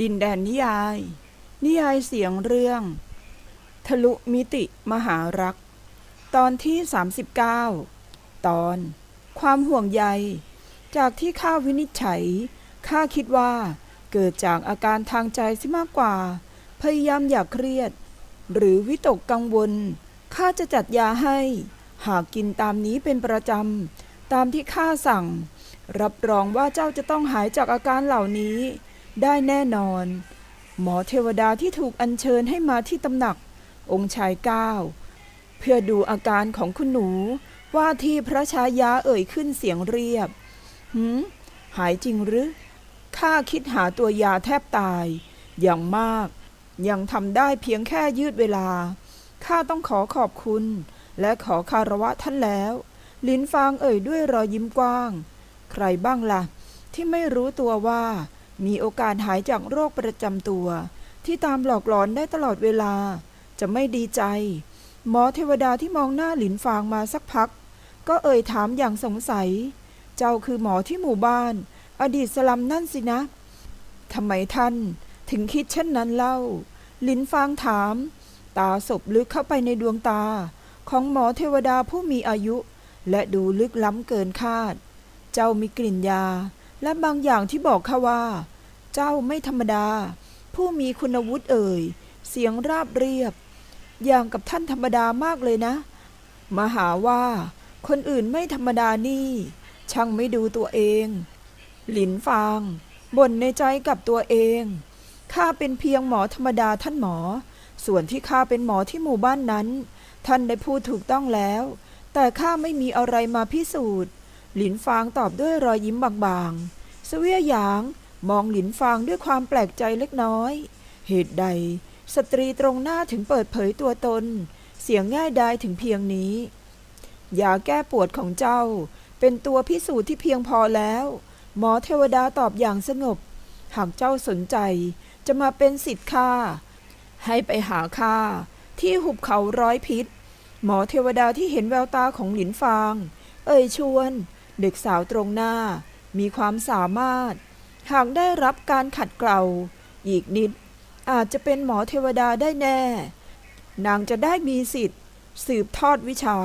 ดินแดนนิยาย นิยายเสียงเรื่อง ทะลุมิติมหารัก ตอนที่ 39 ตอน ความห่วงใย จากที่ข้าวินิจฉัยข้าคิดว่าเกิดจากอาการทางใจซิมากกว่า พยายามอย่าเครียด หรือวิตกกังวลข้าจะจัดยาให้ หากกินตามนี้เป็นประจำตามที่ข้าสั่ง รับรองว่าเจ้าจะต้องหายจากอาการเหล่านี้ ได้แน่นอน หมอเทวดาที่ถูกอัญเชิญให้มาที่ตำหนัก องค์ชายเก้าเพื่อดูอาการของคุณหนูว่าที่พระชายาเอ่ยขึ้นเสียงเรียบ หืม หายจริงหรือ ข้าคิดหาตัวยาแทบตาย อย่างมาก ยังทำได้เพียงแค่ยืดเวลา ข้าต้องขอขอบคุณ และขอคารวะท่านแล้ว ลิ้นฟางเอ่ยด้วยรอยยิ้มกว้าง ใครบ้างล่ะ ที่ไม่รู้ตัวว่า มีโอกาสหายจากโรคประจำตัว ที่ตามหลอกหลอนได้ตลอดเวลา จะไม่ดีใจ หมอเทวดาที่มองหน้าหลินฟางมาสักพัก ก็เอ่ยถามอย่างสงสัย เจ้าคือหมอที่หมู่บ้าน อดีตสลัมนั่นสินะทำไมท่านถึงคิดเช่นนั้นเล่าลินฟางถาม ตาศพลึกเข้าไปในดวงตา ของหมอเทวดาผู้มีอายุ และดูลึกล้ำเกินคาด เจ้ามีกลิ่นยา และบางอย่างที่บอกข้าว่า เจ้าไม่ธรรมดา ผู้มีคุณวุฒิเอ่ย เสียงราบเรียบ อย่างกับท่านธรรมดามากเลยนะ มหาว่า คนอื่นไม่ธรรมดานี่ ช่างไม่ดูตัวเอง หลินฟางบ่นในใจกับตัวเองข้าเป็นเพียงหมอธรรมดาท่านหมอ ส่วนที่ข้าเป็นหมอที่หมู่บ้านนั้น ท่านได้พูดถูกต้องแล้ว แต่ข้าไม่มีอะไรมาพิสูจน์ หลินฟางตอบด้วยรอยยิ้มบางๆเสวียหยางมองหลินฟางด้วยความแปลกใจเล็กน้อย เหตุใด สตรีตรงหน้าถึงเปิดเผยตัวตน เสียงง่ายดายถึงเพียงนี้ยาแก้ปวดของเจ้า เป็นตัวพิสูจน์ที่เพียงพอแล้ว หมอเทวดาตอบอย่างสงบ หากเจ้าสนใจ จะมาเป็นสิทธิ์ข้าให้ไปหาข้าที่หุบเขาร้อยพิษ หมอเทวดาที่เห็นแววตาของหลินฟาง เอ่ยชวน เด็กสาวตรงหน้ามีความสามารถ หากได้รับการขัดเกลาอีกนิด อาจจะเป็นหมอเทวดาได้แน่ นางจะได้มีสิทธิ์ สืบทอดวิชา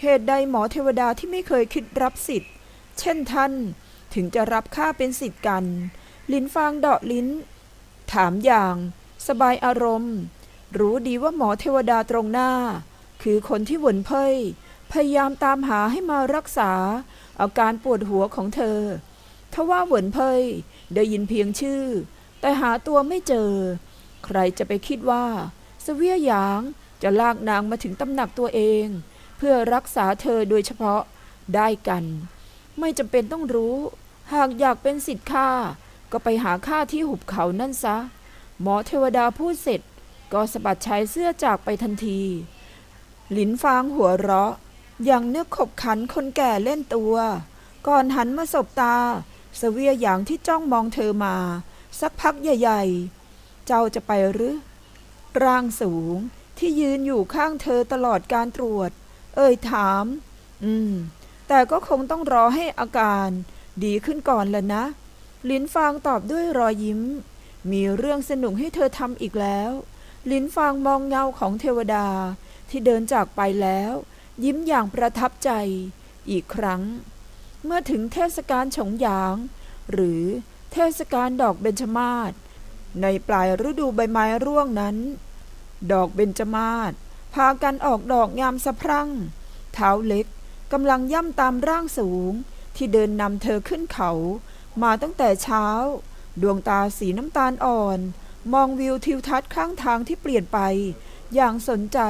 เหตุใดหมอเทวดาที่ไม่เคยคิดรับสิทธิ์ เช่นท่านถึงจะรับข้าเป็นสิทธิ์กัน ลิ้นฟางเดาะลิ้น ถามอย่าง สบายอารมณ์ รู้ดีว่าหมอเทวดาตรงหน้า คือคนที่หวนเพย พยายามตามหาให้มารักษา อาการปวดหัวของเธอ ทว่าเหวนเพยได้ยินเพียงชื่อ แต่หาตัวไม่เจอ ใครจะไปคิดว่าเสวียหยางจะลากนางมาถึงตำหนักตัวเอง เพื่อรักษาเธอโดยเฉพาะได้กัน ไม่จำเป็นต้องรู้ หากอยากเป็นสิทธิ์ข้าก็ไปหาข้าที่หุบเขานั่นซะ หมอเทวดาพูดเสร็จ ก็สะบัดชายเสื้อจากไปทันที หลินฟางหัวเราะ ย่างนึกขบขันคนแก่เล่นตัว ก่อนหันมาสบตาเสวียอย่างที่จ้องมองเธอมา สักพักใหญ่ๆ เจ้าจะไปหรือ ร่างสูงที่ยืนอยู่ข้างเธอตลอดการตรวจ เอ่ยถาม อืม แต่ก็คงต้องรอให้อาการดีขึ้นก่อนละนะ ลินฟางตอบด้วยรอยยิ้ม มีเรื่องสนุกให้เธอทำอีกแล้ว ลินฟางมองเงาของเทวดาที่เดินจากไปแล้ว ยิ้มอย่างประทับใจ อีกครั้ง เมื่อถึงเทศกาลฉงหยาง หรือเทศกาลดอกเบญจมาศในปลายฤดูใบไม้ร่วงนั้น ดอกเบญจมาศพากันออกดอกงามสะพรั่ง เท้าเล็กกำลังย่ำตามร่างสูง ที่เดินนำเธอขึ้นเขา มาตั้งแต่เช้า ดวงตาสีน้ำตาลอ่อน มองวิวทิวทัศน์ข้างทางที่เปลี่ยนไป อย่างสนใจ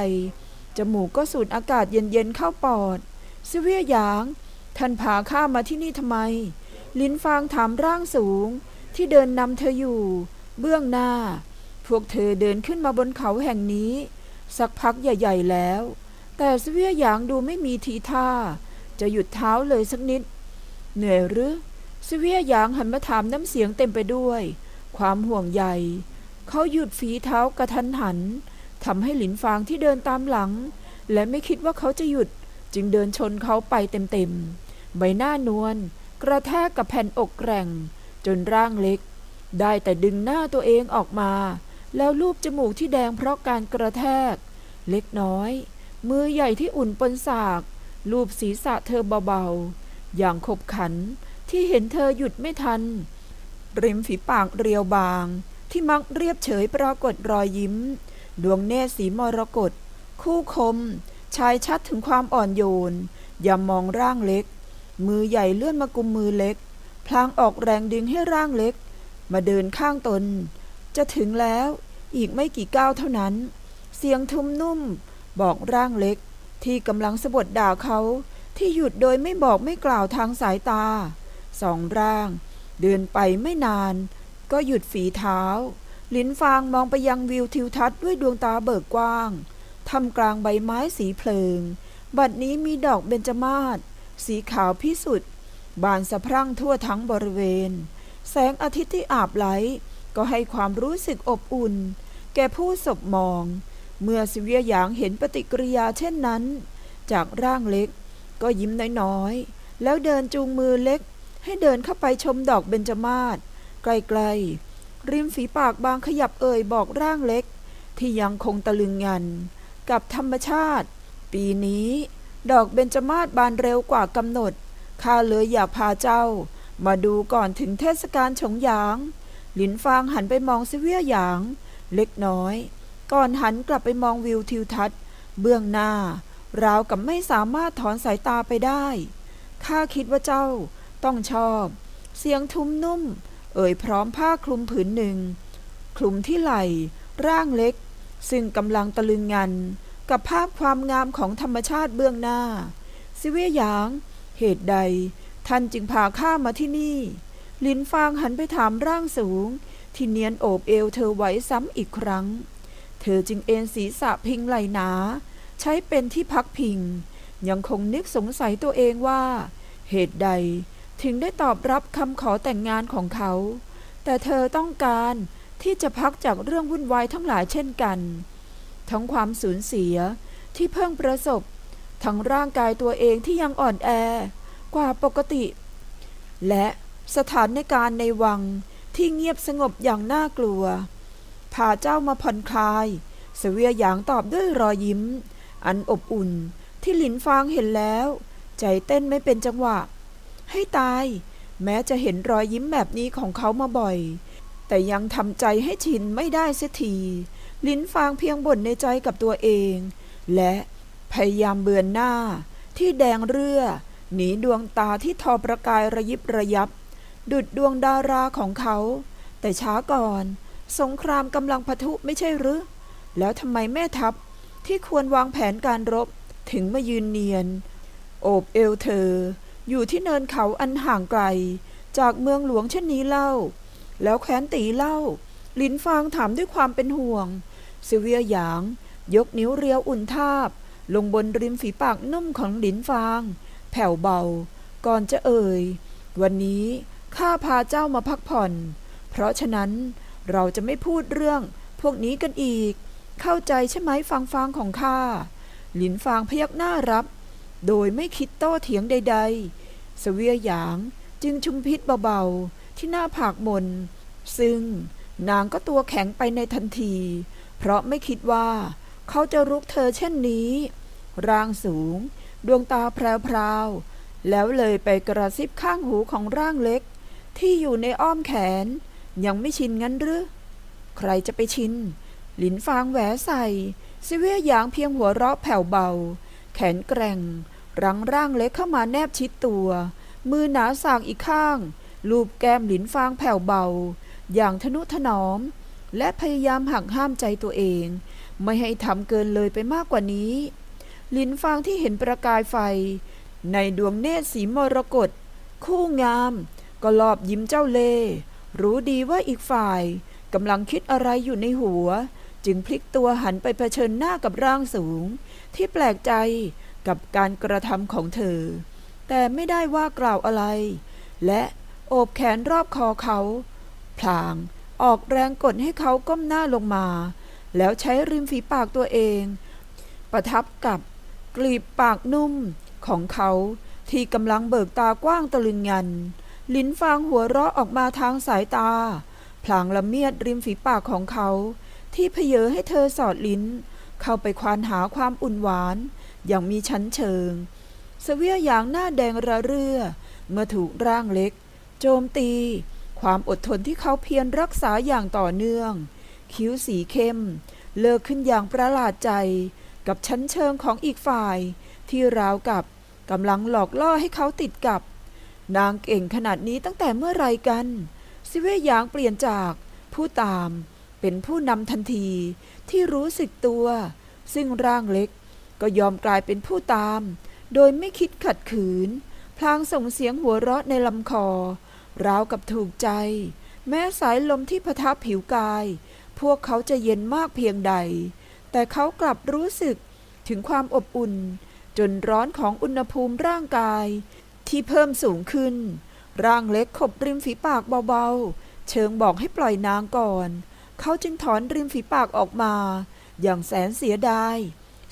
จมูกก็สูดอากาศเย็นๆเข้าปอดเสเวียหยาง ท่านพาข้ามาที่นี่ทำไม ลิ้นฟางถามร่างสูง ที่เดินนำเธออยู่ เบื้องหน้า พวกเธอเดินขึ้นมาบนเขาแห่งนี้ สักพักใหญ่ๆแล้ว แต่เสวียหยางดูไม่มีทีท่า จะหยุดเท้าเลยสักนิด เหนื่อยหรือเสวียหยางหันมาถามน้ำเสียงเต็มไปด้วย ความห่วงใยเขาหยุดฝีเท้ากระทันหัน ทำให้หลินฟางที่เดินตามหลัง และไม่คิดว่าเขาจะหยุด จึงเดินชนเขาไปเต็มๆ ใบหน้านวลกระแทกกับแผ่นอกแกร่ง จนร่างเล็ก ได้แต่ดึงหน้าตัวเองออกมา แล้วลูบจมูกที่แดงเพราะการกระแทก เล็กน้อย มือใหญ่ที่อุ่นปนสากลูบศีรษะเธอเบาๆ อย่างขบขันที่เห็นเธอหยุดไม่ทัน ริมฝีปากเรียวบาง ที่มักเรียบเฉยปรากฏรอยยิ้ม ดวงเนตรสีมรกตคู่คม ชายชัดถึงความอ่อนโยนอย่ามองร่างเล็ก มือใหญ่เลื่อนมากุมมือเล็ก พลางออกแรงดึงให้ร่างเล็ก มาเดินข้างตน จะถึงแล้วอีกไม่กี่ก้าวเท่านั้น เสียงทุ้มนุ่ม บอกร่างเล็ก ที่กำลังสะบดด่าเขาที่หยุดโดยไม่บอกไม่กล่าวทางสายตา สองร่าง เดินไปไม่นาน ก็หยุดฝีเท้า ลินฟางมองไปยังวิวทิวทัศน์ด้วยดวงตาเบิกกว้างทำกลางใบไม้สีเพลิง บัดนี้มีดอกเบญจมาศสีขาวพิสุทธิ์บานสะพรั่งทั่วทั้งบริเวณ แสงอาทิตย์ที่อาบไหล ก็ให้ความรู้สึกอบอุ่น แก่ผู้ศบมอง เมื่อสิเวียหยางเห็นปฏิกิริยาเช่นนั้น จากร่างเล็ก ก็ยิ้มน้อยๆ แล้วเดินจูงมือเล็ก ให้เดินเข้าไปชมดอกเบญจมาศไกลๆ ริมฝีปากบางขยับเอ่ยบอกร่างเล็ก ที่ยังคงตะลึงงัน กับธรรมชาติ ปีนี้ ดอกเบญจมาศบานเร็วกว่ากำหนด ข้าเลยอยากพาเจ้า มาดูก่อนถึงเทศกาลฉงหยาง หลินฟางหันไปมองซิเวียหยาง เล็กน้อย ก่อนหันกลับไปมองวิวทิวทัศน์ เบื้องหน้าราวกับไม่สามารถถอนสายตาไปได้ ข้าคิดว่าเจ้าต้องชอบ เสียงทุ้มนุ่ม เอ่ยพร้อมผ้าคลุมผืนหนึ่ง คลุมที่ไหล่ ร่างเล็ก ซึ่งกำลังตะลึงงัน กับภาพความงามของธรรมชาติเบื้องหน้าซิเวียหยาง เหตุใด ท่านจึงพาข้ามาที่นี่ ลินฟางหันไปถามร่างสูง ที่เนียนโอบเอวเธอไว้ซ้ำอีกครั้ง เธอจึงเอนศีรษะพิงไหลหนา ใช้เป็นที่พักพิง ยังคงนึกสงสัยตัวเองว่า เหตุใด ถึงได้ตอบรับคำขอแต่งงานของเขา แต่เธอต้องการที่จะพักจากเรื่องวุ่นวายทั้งหลายเช่นกัน ทั้งความสูญเสียที่เพิ่งประสบ ทั้งร่างกายตัวเองที่ยังอ่อนแอกว่าปกติ และสถานการณ์ในวังที่เงียบสงบอย่างน่ากลัว พาเจ้ามาผ่อนคลายเสเวียหยางตอบด้วยรอยยิ้ม อันอบอุ่นที่หลินฟางเห็นแล้ว ใจเต้นไม่เป็นจังหวะ ให้ตาย แม้จะเห็นรอยยิ้มแบบนี้ของเขามาบ่อย แต่ยังทำใจให้ชินไม่ได้เสียที ลิ้นฟางเพียงบ่นในใจกับตัวเอง และพยายามเบือนหน้า ที่แดงเรื่อ หนีดวงตาที่ทอประกายระยิบระยับ ดุดดวงดาราของเขา แต่ช้าก่อน สงครามกำลังพทุไม่ใช่หรือ แล้วทำไมแม่ทัพที่ควรวางแผนการรบถึงมายืนเนียน โอบเอวเธอ อยู่ที่เนินเขาอันห่างไกล จากเมืองหลวงเช่นนี้เล่า แล้วแคว้นตีเล่า ลินฟางถามด้วยความเป็นห่วงซิเวียหยาง ยกนิ้วเรียวอุ่นทาบ ลงบนริมฝีปากนุ่มของลินฟาง แผ่วเบา ก่อนจะเอ่ย วันนี้ข้าพาเจ้ามาพักผ่อน เพราะฉะนั้นเราจะไม่พูดเรื่องพวกนี้กันอีก เข้าใจใช่ไหมฟังฟางของข้า หลินฟางพยักหน้ารับ โดยไม่คิดโต้เถียงใด ๆ สเวียหยางจึงชุมพิษเบาๆ ที่หน้าผากมน ซึ่งนางก็ตัวแข็งไปในทันที เพราะไม่คิดว่าเขาจะรุกเธอเช่นนี้ ร่างสูง ดวงตาแพรวๆ แล้วเลยไปกระซิบข้างหูของร่างเล็ก ที่อยู่ในอ้อมแขน ยังไม่ชินงั้นหรือ ใครจะไปชิน หลินฟางแหวใส่ซิเวียหยางเพียงหัวเราะแผ่วเบา แขนแกร่ง รั้งร่างเล็กเข้ามาแนบชิดตัว มือหนาสากอีกข้าง ลูบแก้มหลินฟางแผ่วเบา อย่างทนุถนอม และพยายามหักห้ามใจตัวเอง ไม่ให้ทำเกินเลยไปมากกว่านี้ หลินฟางที่เห็นประกายไฟ ในดวงเนตรสีมรกตคู่งาม ก็ลอบยิ้มเจ้าเล่รู้ดีว่าอีกฝ่ายกำลังคิดอะไรอยู่ในหัว จึงพลิกตัวหันไปเผชิญหน้ากับร่างสูง ที่แปลกใจ กับการกระทำของเธอ แต่ไม่ได้ว่ากล่าวอะไร และโอบแขนรอบคอเขาพลางออกแรงกดให้เขาก้มหน้าลงมา แล้วใช้ริมฝีปากตัวเอง ประทับกับกลีบปากนุ่มของเขาที่กำลังเบิกตากว้างตะลึงงัน ลิ้นฟางหัวเราะออกมาทางสายตา พลางละเมียดริมฝีปากของเขา ที่เพเยอให้เธอสอดลิ้น เข้าไปควานหาความอุ่นหวาน อย่างมีชั้นเชิง เสวียอย่างหน้าแดงระเรื่อ เมื่อถูกร่างเล็ก โจมตี ความอดทนที่เขาเพียรรักษาอย่างต่อเนื่อง คิ้วสีเข้ม เลิกขึ้นอย่างประหลาดใจ กับชั้นเชิงของอีกฝ่าย ที่ราวกับกำลังหลอกล่อให้เขาติดกับ นางเก่งขนาดนี้ตั้งแต่เมื่อไรกันซิเวยหยางเปลี่ยนจากผู้ตามเป็นผู้นำทันทีที่รู้สึกตัว ซึ่งร่างเล็ก ก็ยอมกลายเป็นผู้ตาม โดยไม่คิดขัดขืน พลางส่งเสียงหัวเราะในลำคอ ราวกับถูกใจ แม้สายลมที่พะทับผิวกาย พวกเขาจะเย็นมากเพียงใด แต่เขากลับรู้สึกถึงความอบอุ่น จนร้อนของอุณหภูมิร่างกาย ที่เพิ่มสูงขึ้น ร่างเล็กขบริมฝีปากเบาๆ เชิงบอกให้ปล่อยนางก่อน เขาจึงถอนริมฝีปากออกมา อย่างแสนเสียดาย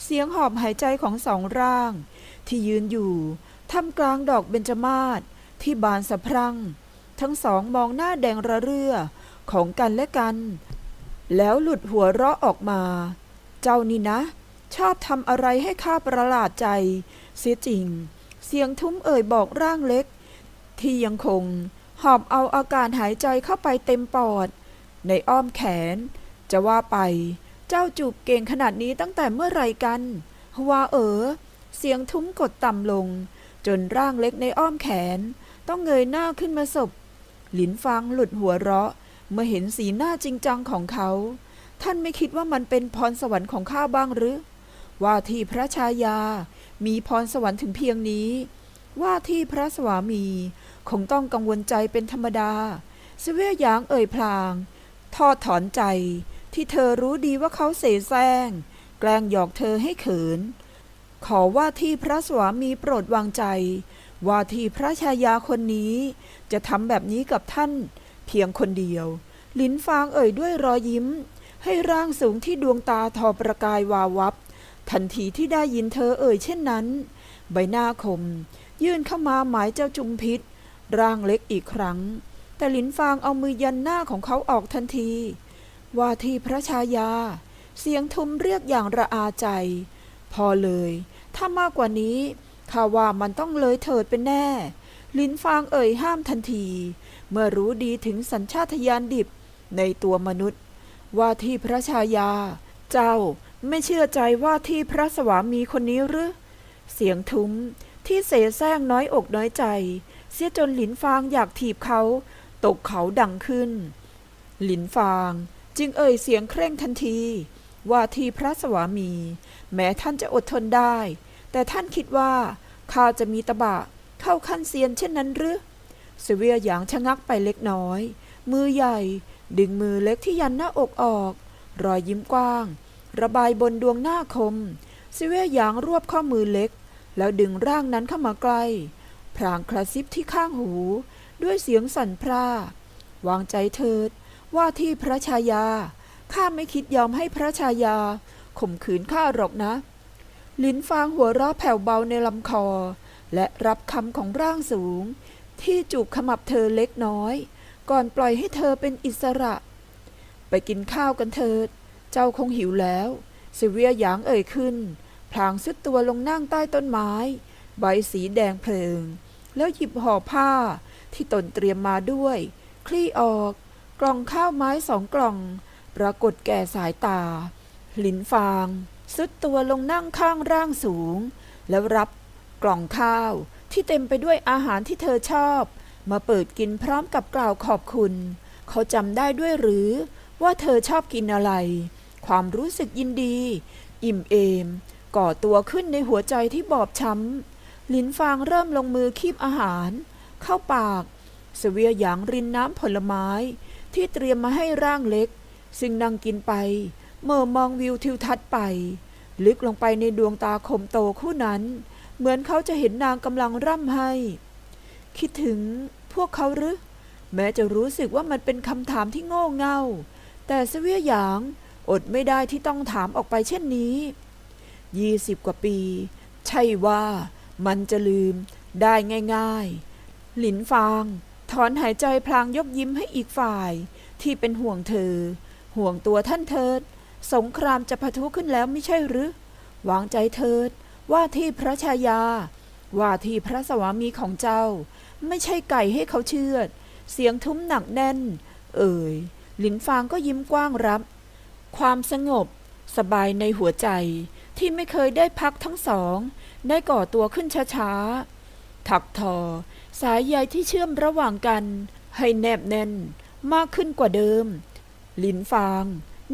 เสียงหอบหายใจของสองร่าง ที่ยืนอยู่ท่ามกลางดอกเบญจมาศที่บานสะพรั่ง ทั้งสองมองหน้าแดงระเรื่อของกันและกัน แล้วหลุดหัวเราะออกมา เจ้านี่นะ ชอบทำอะไรให้ข้าประหลาดใจ เสียจริง เสียงทุ้มเอ่ยบอกร่างเล็ก ที่ยังคงหอบเอาอาการหายใจเข้าไปเต็มปอด ในอ้อมแขน จะว่าไป เจ้าจูบเก่งขนาดนี้ตั้งแต่เมื่อไรกัน ว่าเออ เสียงทุ้มกดต่ำลง จนร่างเล็กในอ้อมแขน ต้องเงยหน้าขึ้นมาสบหลินฟังหลุดหัวเราะ เมื่อเห็นสีหน้าจริงจังของเขา ท่านไม่คิดว่ามันเป็นพรสวรรค์ของข้าบ้างหรือ ว่าที่พระชายา มีพรสวรรค์ถึงเพียงนี้ ว่าที่พระสวามี คงต้องกังวลใจเป็นธรรมดา เสเวียหยางเอ่ยพลางทอดถอนใจ ที่เธอรู้ดีว่าเขาเสแสร้งแกล้งหยอกเธอให้เขิน ขอว่าที่พระสวามีโปรดวางใจ ว่าที่พระชายาคนนี้ จะทำแบบนี้กับท่าน เพียงคนเดียว ลิ้นฟางเอ่ยด้วยรอยยิ้ม ให้ร่างสูงที่ดวงตาทอประกายวาวับ ทันทีที่ได้ยินเธอเอ่ยเช่นนั้น ใบหน้าคม ยื่นเข้ามาหมายเจ้าจุมพิษร่างเล็กอีกครั้ง แต่ลินฟางเอามือยันหน้าของเขาออกทันที ว่าที่พระชายา เสียงทุมเรียกอย่างระอาใจ พอเลย ถ้ามากกว่านี้ข้าว่ามันต้องเลยเถิดเป็นแน่ ลินฟางเอ่ยห้ามทันที เมื่อรู้ดีถึงสัญชาตญาณดิบในตัวมนุษย์ ว่าที่พระชายา เจ้าไม่เชื่อใจว่าที่พระสวามีคนนี้หรือ เสียงทุ้มที่เสแสร้งน้อยอกน้อยใจ เสียจนหลินฟางอยากถีบเขา ตกเขาดังขึ้น หลินฟาง จึงเอ่ยเสียงเคร่งทันที ว่าที่พระสวามี แม้ท่านจะอดทนได้ แต่ท่านคิดว่าข้าจะมีตะบะเข้าขั้นเซียนเช่นนั้นหรือเสเวียหยางชะงักไปเล็กน้อย มือใหญ่ ดึงมือเล็กที่ยันหน้าอกออก รอยยิ้มกว้าง ระบายบนดวงหน้าคมเสเวียหยางรวบข้อมือเล็ก แล้วดึงร่างนั้นเข้ามาใกล้พรางกระซิบที่ข้างหู ด้วยเสียงสั่นพร่าวางใจเถิด ว่าที่พระชายา ข้าไม่คิดยอมให้พระชายา ข่มขืนข้าหรอกนะ ลิ้นฟางหัวเราะแผ่วเบาในลำคอ และรับคำของร่างสูง ที่จูบขมับเธอเล็กน้อย ก่อนปล่อยให้เธอเป็นอิสระ ไปกินข้าวกันเถิด เจ้าคงหิวแล้วเซเวียหยางเอ่ยขึ้น พลางซุดตัวลงนั่งใต้ต้นไม้ ใบสีแดงเพลิง แล้วหยิบห่อผ้าที่ตนเตรียมมาด้วย คลี่ออก กล่องข้าวไม้สองกล่อง ปรากฏแก่สายตา หลินฟางซุดตัวลงนั่งข้างร่างสูง แล้วรับกล่องข้าวที่เต็มไปด้วยอาหารที่เธอชอบ มาเปิดกินพร้อมกับกล่าวขอบคุณ เขาจำได้ด้วยหรือว่าเธอชอบกินอะไร ความรู้สึกยินดี อิ่มเอม ก่อตัวขึ้นในหัวใจที่บอบช้ำ ลินฟางเริ่มลงมือคีบอาหาร เข้าปาก เสเวียหยางรินน้ำผลไม้ ที่เตรียมมาให้ร่างเล็ก ซึ่งนั่งกินไปเมื่อมองวิวทิวทัศน์ไป ลึกลงไปในดวงตาคมโตคู่นั้น เหมือนเขาจะเห็นนางกำลังร่ำไห้ คิดถึงพวกเขาหรือ แม้จะรู้สึกว่ามันเป็นคำถามที่โง่เง่า แต่เสวียหยางอดไม่ได้ที่ต้องถามออกไปเช่นนี้ยี่สิบกว่าปี ใช่ว่ามันจะลืมได้ง่าย ๆ หลินฟาง ถอนหายใจพลางยกยิ้มให้อีกฝ่ายที่เป็นห่วงเธอ ห่วงตัวท่านเถิด สงครามจะพะทุขึ้นแล้วไม่ใช่หรือ วางใจเถิด ว่าที่พระชายา ว่าที่พระสวามีของเจ้า ไม่ใช่ไก่ให้เขาเชือด เสียงทุ้มหนักแน่น เอ่ยหลินฟางก็ยิ้มกว้างรับ ความสงบ สบายในหัวใจที่ไม่เคยได้พักทั้งสอง ได้ก่อตัวขึ้นช้าๆถักทอ สายใยที่เชื่อมระหว่างกันให้แนบแน่นมากขึ้นกว่าเดิม หลินฟาง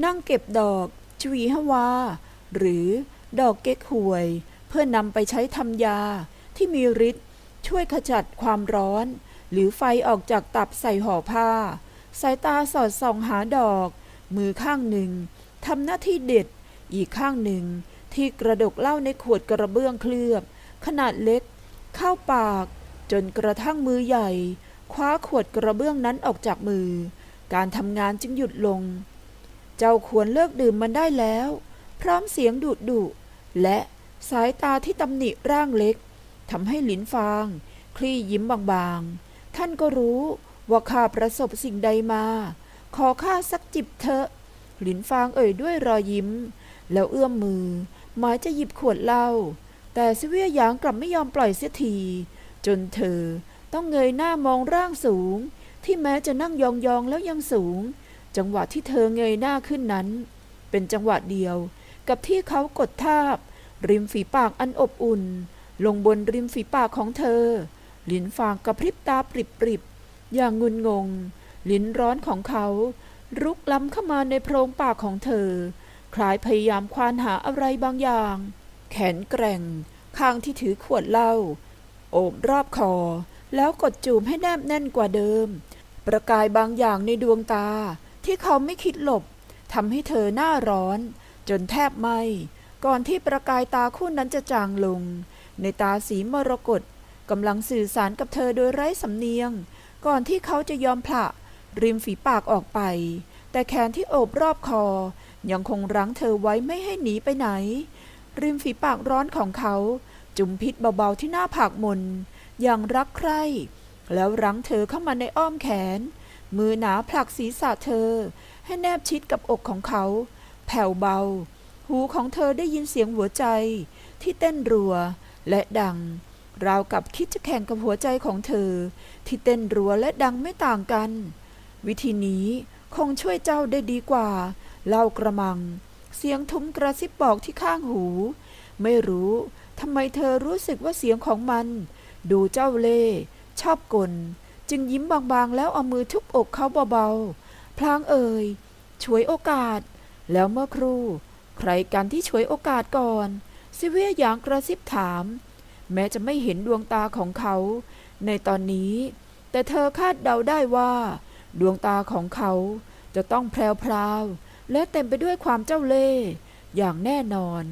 นั่งเก็บดอกชวีฮวา หรือดอกเก๊กฮวย เพื่อนำไปใช้ทำยาที่มีฤทธิ์ช่วยขจัดความร้อน หรือไฟออกจากตับใส่ห่อผ้า สายตาสอดส่องหาดอก มือข้างหนึ่งทำหน้าที่เด็ด อีกข้างหนึ่ง ที่กระดกเหล้าในขวดกระเบื้องเคลือบ ขนาดเล็ก เข้าปาก จนกระทั่งมือใหญ่ คว้าขวดกระเบื้องนั้นออกจากมือ การทำงานจึงหยุดลง เจ้าควรเลิกดื่มมันได้แล้ว พร้อมเสียงดุดุและสายตาที่ตำหนิร่างเล็กทำให้หลินฟาง คลี่ยิ้มบางๆ ท่านก็รู้ว่าข้าประสบสิ่งใดมา ขอข้าสักจิบเถอะ หลินฟางเอ่ยด้วยรอยยิ้ม แล้วเอื้อมมือ หมายจะหยิบขวดเหล้าแต่เสวียหยางกลับไม่ยอมปล่อยเสียที จนเธอต้องเงยหน้ามองร่างสูง ที่แม้จะนั่งยองๆแล้วยังสูง จังหวะที่เธอเงยหน้าขึ้นนั้น เป็นจังหวะเดียวกับที่เขากดทาบ ริมฝีปากอันอบอุ่น ลงบนริมฝีปากของเธอ ลิ้นฟางกระพริบตาปริบๆอย่างงุนงง ลิ้นร้อนของเขา รุกล้ำเข้ามาในโพรงปากของเธอ คล้ายพยายามควานหาอะไรบางอย่าง แขนแกร่งข้างที่ถือขวดเหล้า โอบรอบคอ แล้วกดจูบให้แนบแน่นกว่าเดิม ประกายบางอย่างในดวงตาที่เขาไม่คิดหลบทำให้เธอหน้าร้อน จนแทบไหมก่อนที่ประกายตาคู่นั้นจะจางลง ในตาสีมรกตกำลังสื่อสารกับเธอโดยไร้สำเนียง ก่อนที่เขาจะยอมผละริมฝีปากออกไป แต่แขนที่โอบรอบคอ ยังคงรั้งเธอไว้ไม่ให้หนีไปไหน ริมฝีปากร้อนของเขา จุมพิษเบาๆที่หน้าผากมน อย่างรักใคร่ แล้วรั้งเธอเข้ามาในอ้อมแขน มือหนาผลักศีรษะเธอ ให้แนบชิดกับอกของเขา แผ่วเบา หูของเธอได้ยินเสียงหัวใจ ที่เต้นรัวและดัง ราวกับคิดจะแข่งกับหัวใจของเธอ ที่เต้นรัวและดังไม่ต่างกัน วิธีนี้คงช่วยเจ้าได้ดีกว่าเล่ากระมัง เสียงทุ้มกระซิบบอกที่ข้างหู ไม่รู้ ทำไมเธอรู้สึกว่าเสียงของมัน ดูเจ้าเล่ห์ชอบกล จึงยิ้มบางๆ แล้วเอามือทุบอกเขาเบาๆ พลางเอ่ยช่วยโอกาส แล้วเมื่อครู่ ใครกันที่ช่วยโอกาสก่อนซิเวียหยางกระซิบถาม แม้จะไม่เห็นดวงตาของเขา ในตอนนี้ แต่เธอคาดเดาได้ว่า ดวงตาของเขาจะต้องแพรวๆและเต็มไปด้วยความเจ้าเล่ห์อย่างแน่นอน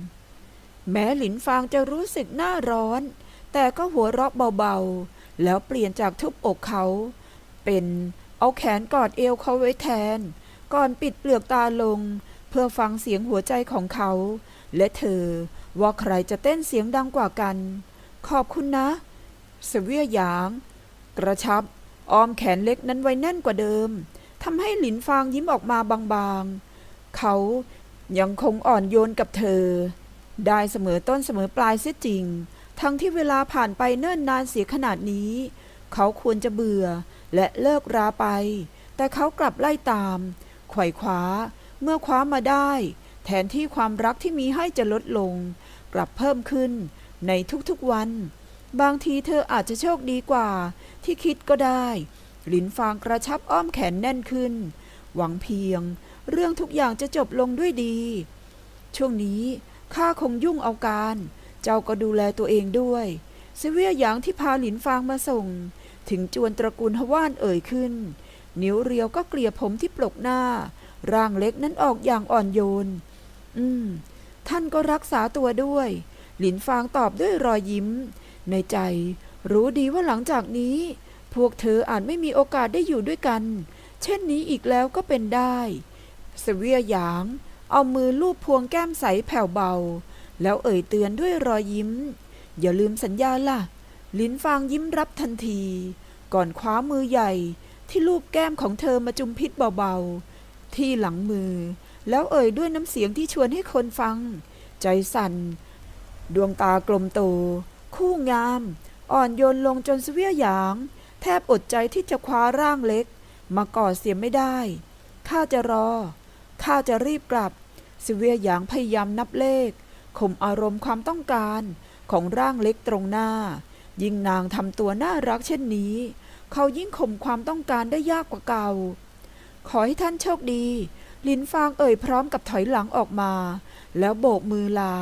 แม้หลินฟางจะรู้สึกหน้าร้อน แต่ก็หัวเราะเบาๆ แล้วเปลี่ยนจากทุบอกเขา เป็นเอาแขนกอดเอวเขาไว้แทน ก่อนปิดเปลือกตาลง เพื่อฟังเสียงหัวใจของเขา และเธอว่าใครจะเต้นเสียงดังกว่ากัน ขอบคุณนะ เสเวียหยาง กระชับอ้อมแขนเล็กนั้นไว้แน่นกว่าเดิมทำให้หลินฟางยิ้มออกมาบางๆ เขายังคงอ่อนโยนกับเธอ ได้เสมอต้นเสมอปลายเสียจริง ทั้งที่เวลาผ่านไปเนิ่นนานเสียขนาดนี้ เขาควรจะเบื่อและเลิกราไป แต่เขากลับไล่ตามไขว่คว้า เมื่อคว้ามาได้ แทนที่ความรักที่มีให้จะลดลง กลับเพิ่มขึ้นในทุกๆวัน บางทีเธออาจจะโชคดีกว่า ที่คิดก็ได้หลินฟางกระชับอ้อมแขนแน่นขึ้น หวังเพียง เรื่องทุกอย่างจะจบลงด้วยดี ช่วงนี้ ข้าคงยุ่งเอาการ เจ้าก็ดูแลตัวเองด้วยเซเวียหยางที่พาหลินฟางมาส่ง ถึงจวนตระกูลฮว่านเอ่ยขึ้น นิ้วเรียวก็เกลี่ยผมที่ปลกหน้า ร่างเล็กนั้นออกอย่างอ่อนโยน อืม ท่านก็รักษาตัวด้วย หลินฟางตอบด้วยรอยยิ้ม ในใจรู้ดีว่าหลังจากนี้ พวกเธออาจไม่มีโอกาสได้อยู่ด้วยกัน เช่นนี้อีกแล้วก็เป็นได้ เสเวียหยาง เอามือลูบพวงแก้มใสแผ่วเบา แล้วเอ่ยเตือนด้วยรอยยิ้ม อย่าลืมสัญญาล่ะ ลิ้นฟางยิ้มรับทันที ก่อนคว้ามือใหญ่ที่ลูบแก้มของเธอมาจุมพิษเบาๆ ที่หลังมือ แล้วเอ่ยด้วยน้ำเสียงที่ชวนให้คนฟัง ใจสั่น ดวงตากลมโต คู่งาม อ่อนโยนลงจนสเวียหยาง แทบอดใจที่จะคว้าร่างเล็ก มากอดเสียไม่ได้ ข้าจะรอ ข้าจะรีบกลับสเวียหยางพยายามนับเลขข่มอารมณ์ความต้องการของร่างเล็กตรงหน้า ยิ่งนางทำตัวน่ารักเช่นนี้ เขายิ่งข่มความต้องการได้ยากกว่าเก่า ขอให้ท่านโชคดี ลินฟางเอ่ยพร้อมกับถอยหลังออกมา แล้วโบกมือลา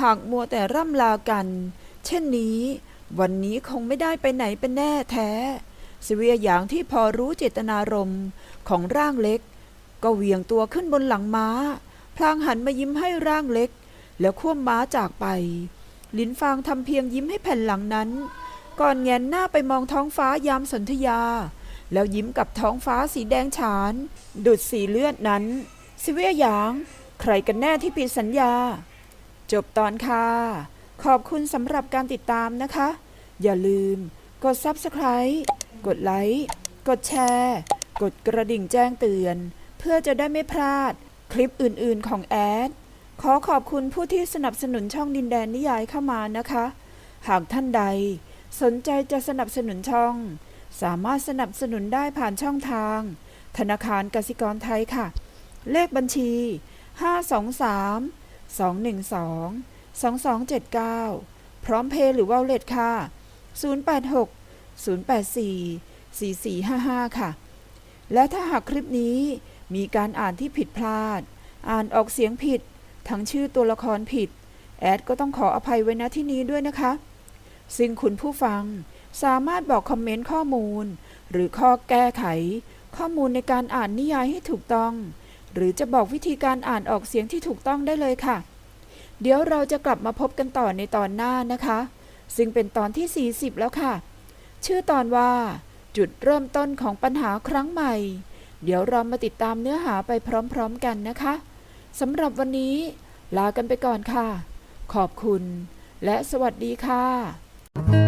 หากมัวแต่ร่ำลากัน เช่นนี้ วันนี้คงไม่ได้ไปไหนเป็นแน่แท้สเวียหยางที่พอรู้เจตนารมณ์ของร่างเล็ก ก็เหวี่ยงตัวขึ้นบนหลังม้า พลางหันมายิ้มให้ร่างเล็ก แล้วควบม้าจากไป ลินฟางทำเพียงยิ้มให้แผ่นหลังนั้น ก่อนแงนหน้าไปมองท้องฟ้ายามสนธยา แล้วยิ้มกับท้องฟ้าสีแดงฉาน ดุดสีเลือดนั้นสิเวียหยาง ใครกันแน่ที่ผิดสัญญา จบตอนค่ะ ขอบคุณสำหรับการติดตามนะคะ อย่าลืม กด Subscribe กดไลค์ กดแชร์ กดกระดิ่งแจ้งเตือน เพื่อจะได้ไม่พลาด คลิปอื่นๆของแอด ขอขอบคุณผู้ที่สนับสนุนช่องดินแดนนิยายเข้ามานะคะ หากท่านใด สนใจจะสนับสนุนช่อง สามารถสนับสนุนได้ผ่านช่องทาง ธนาคารกสิกรไทยค่ะ เลขบัญชี 523 212 2279 พร้อมเพย์หรือวอลเล็ตค่ะ 086 084 4455 ค่ะ และถ้าหากคลิปนี้ มีการอ่านที่ผิดพลาด อ่านออกเสียงผิด ทั้งชื่อตัวละครผิด แอดก็ต้องขออภัยไว้ณที่นี้ด้วยนะคะ ซึ่งคุณผู้ฟังสามารถบอกคอมเมนต์ข้อมูล หรือข้อแก้ไข ข้อมูลในการอ่านนิยายให้ถูกต้อง หรือจะบอกวิธีการอ่านออกเสียงที่ถูกต้องได้เลยค่ะ เดี๋ยวเราจะกลับมาพบกันต่อในตอนหน้านะคะ ซึ่งเป็นตอนที่ 40 แล้วค่ะ ชื่อตอนว่า จุดเริ่มต้นของปัญหาครั้งใหม่ เดี๋ยวเรามาติดตามเนื้อหาไปพร้อมๆกันนะคะสำหรับวันนี้ลากันไปก่อนค่ะ ขอบคุณ และสวัสดีค่ะ